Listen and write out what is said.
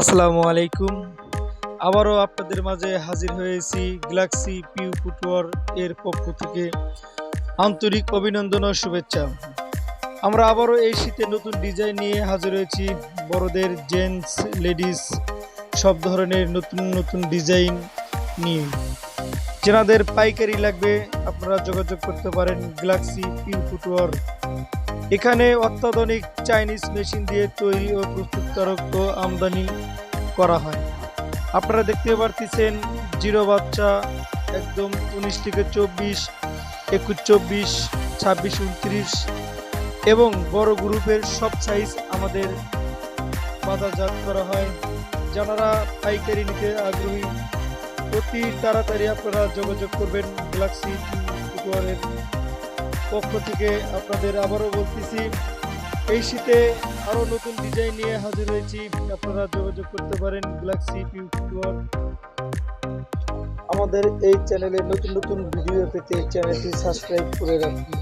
আসসালামু আলাইকুম। আবারও আপনাদের মাঝে হাজির হয়েছি গ্যালাক্সি পিউ ফুটওয়ার এর পক্ষ থেকে আন্তরিক অভিনন্দন ও শুভেচ্ছা। আমরা আবারও এই শীতে নতুন ডিজাইন নিয়ে হাজির হয়েছি। বড়দের জেন্টস, লেডিস, সব ধরনের নতুন নতুন ডিজাইন নিয়ে। যেনাদের পাইকারি লাগবে, আপনারা যোগাযোগ করতে পারেন গ্যালাক্সি পিউ ফুটওয়ার এখানে অত্যাধুনিক চাইনিজ মেশিন দিয়ে তৈরি ও প্রস্তুতকারক আমদানি করা হয়। আপনারা দেখতে পারতেছেন, জিরো বাচ্চা, একদম উনিশ থেকে চব্বিশ, একুশ, চব্বিশ, ছাব্বিশ, উনত্রিশ এবং বড় গ্রুপের সব সাইজ আমাদের বাজারজাত করা হয়। যারা পাইকারি নিতে আগ্রহী, অতি তাড়াতাড়ি আপনারা যোগাযোগ করবেন গ্যালাক্সি পক্ষ থেকে আপনাদের আবারও বলতেছি, এই শীতে আরও নতুন ডিজাইন নিয়ে হাজির হয়েছি। আপনারা যোগাযোগ করতে পারেন গ্যালাক্সি ইউটিউব আমাদের এই চ্যানেলে নতুন নতুন ভিডিও পেতে চ্যানেলটি সাবস্ক্রাইব করে রাখুন।